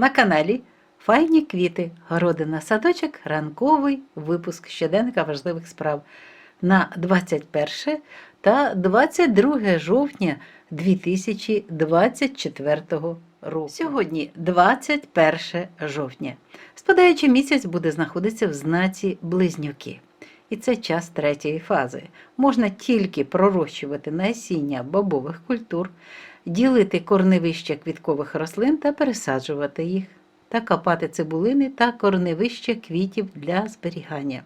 на каналі Файні квіти, городина садочок, ранковий випуск щоденника важливих справ на 21 та 22 жовтня 2024 року. Сьогодні 21 жовтня. Спадаючий місяць буде знаходитися в знаці Близнюки. І це час третьої фази. Можна тільки пророщувати насіння бобових культур, ділити корневища квіткових рослин та пересаджувати їх, та копати цибулини та корневища квітів для зберігання.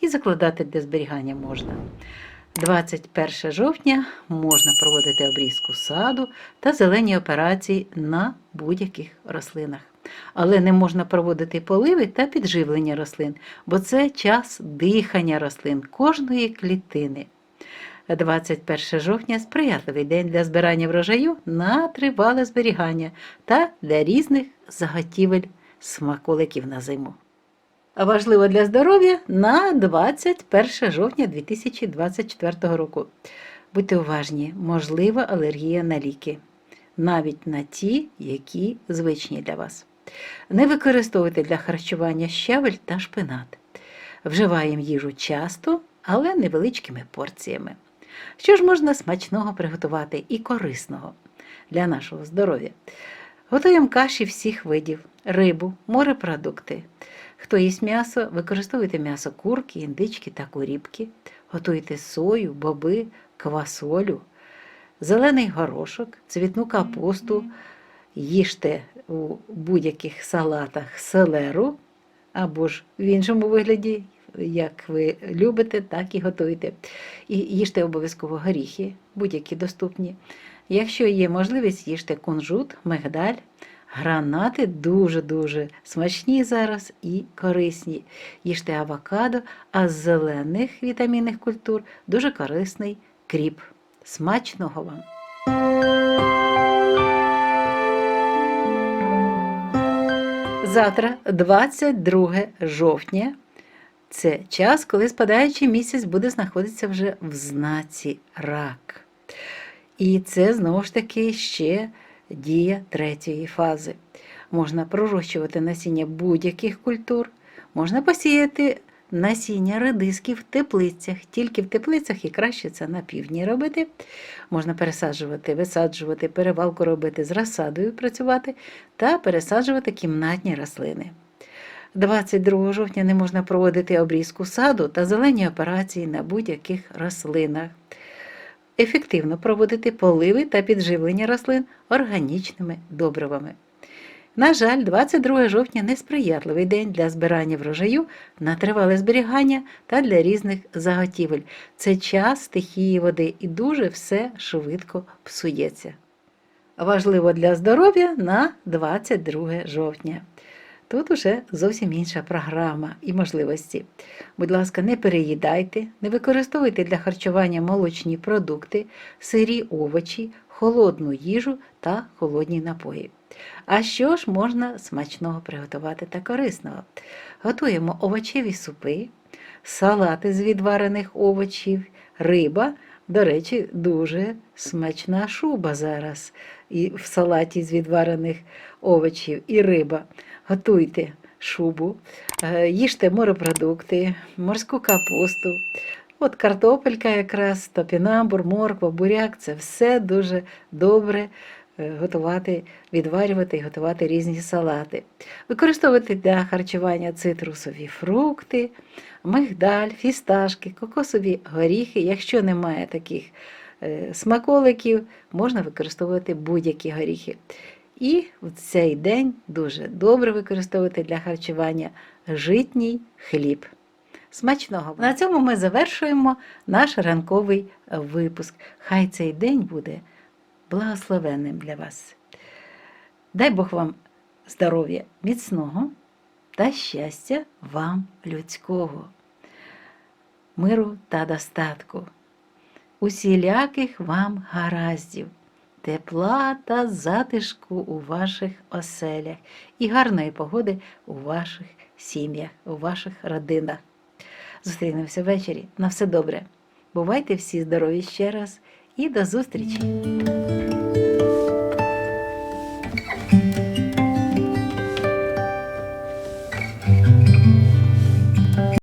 І закладати для зберігання можна. 21 жовтня можна проводити обрізку саду та зелені операції на будь-яких рослинах. Але не можна проводити поливи та підживлення рослин, бо це час дихання рослин кожної клітини. 21 жовтня сприятливий день для збирання врожаю на тривале зберігання та для різних заготівель смаколиків на зиму. Важливо для здоров'я на 21 жовтня 2024 року. Будьте уважні, можлива алергія на ліки, навіть на ті, які звичні для вас. Не використовуйте для харчування щавель та шпинат. Вживаємо їжу часто, але невеличкими порціями. Що ж можна смачного приготувати і корисного для нашого здоров'я? Готуємо каші всіх видів, рибу, морепродукти. Хто їсть м'ясо, використовуйте м'ясо курки, індички та куріпки, готуйте сою, боби, квасолю, зелений горошок, цвітну капусту, їжте у будь-яких салатах селеру або ж в іншому вигляді, як ви любите, так і готуйте. І їжте обов'язково горіхи, будь-які доступні. Якщо є можливість, їжте кунжут, мигдаль, гранати дуже-дуже смачні зараз і корисні. Їжте авокадо, а з зелених вітамінних культур дуже корисний кріп. Смачного вам! Завтра, 22 жовтня, це час, коли спадаючий місяць буде знаходитися вже в знаці рак. І це знову ж таки ще дія третьої фази. Можна пророщувати насіння будь-яких культур, можна посіяти насіння редисків в теплицях, тільки в теплицях і краще це на півдні робити. Можна пересаджувати, висаджувати, перевалку робити з розсадою працювати та пересаджувати кімнатні рослини. 22 жовтня не можна проводити обрізку саду та зелені операції на будь-яких рослинах. Ефективно проводити поливи та підживлення рослин органічними добривами. На жаль, 22 жовтня несприятливий день для збирання врожаю на тривале зберігання та для різних заготівель. Це час стихії води і дуже все швидко псується. Важливо для здоров'я на 22 жовтня. Тут уже зовсім інша програма і можливості. Будь ласка, не переїдайте, не використовуйте для харчування молочні продукти, сирі овочі, холодну їжу та холодні напої. А що ж можна смачного приготувати та корисного? Готуємо овочеві супи, салати з відварених овочів, риба. До речі, дуже смачна шуба зараз і в салаті з відварених овочів і риба. Готуйте шубу, е, їжте морепродукти, морську капусту. От картопелька якраз, топінамбур, морква, буряк це все дуже добре готувати, відварювати і готувати різні салати. Використовувати для харчування цитрусові фрукти, мигдаль, фісташки, кокосові горіхи. Якщо немає таких е, смаколиків, можна використовувати будь-які горіхи. І в цей день дуже добре використовувати для харчування житній хліб. Смачного! На цьому ми завершуємо наш ранковий випуск. Хай цей день буде благословенним для вас. Дай Бог вам здоров'я міцного та щастя вам людського, миру та достатку, усіляких вам гараздів тепла та затишку у ваших оселях і гарної погоди у ваших сім'ях, у ваших родинах. Зустрінемося ввечері. На все добре. Бувайте всі здорові ще раз і до зустрічі!